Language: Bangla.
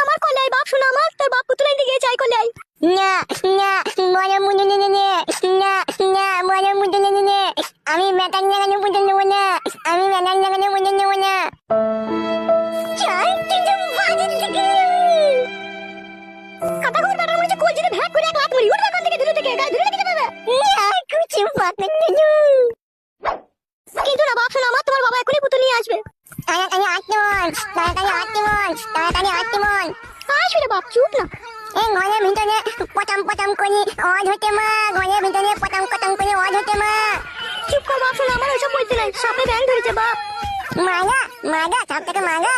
আমার কলাই বাপ শোনা আমার তোর বাপ পুতুল আনতে গিয়ে চাই কলাই না না বড় মুদু নে আমি মেটান না কিন্তু না বাপ শোনা আমার তোমার বাবা এখনই পুতুল নিয়ে আসবে তাড়াতাড়ি আটমন তাড়াতাড়ি আটমন তাড়াতাড়ি আটমন আসবে বাপ চুপ না এই ঘরের ভিতরে পটাম পটাম করে আওয়াজ হতে মা ঘরের ভিতরে পটাম পটাম করে আওয়াজ হতে মা চুপ কর বাপ শোনা আমার ওইসব সাপে ব্যাং ধরেছে বাপ। মাগা মাগা সব থেকে মাগা।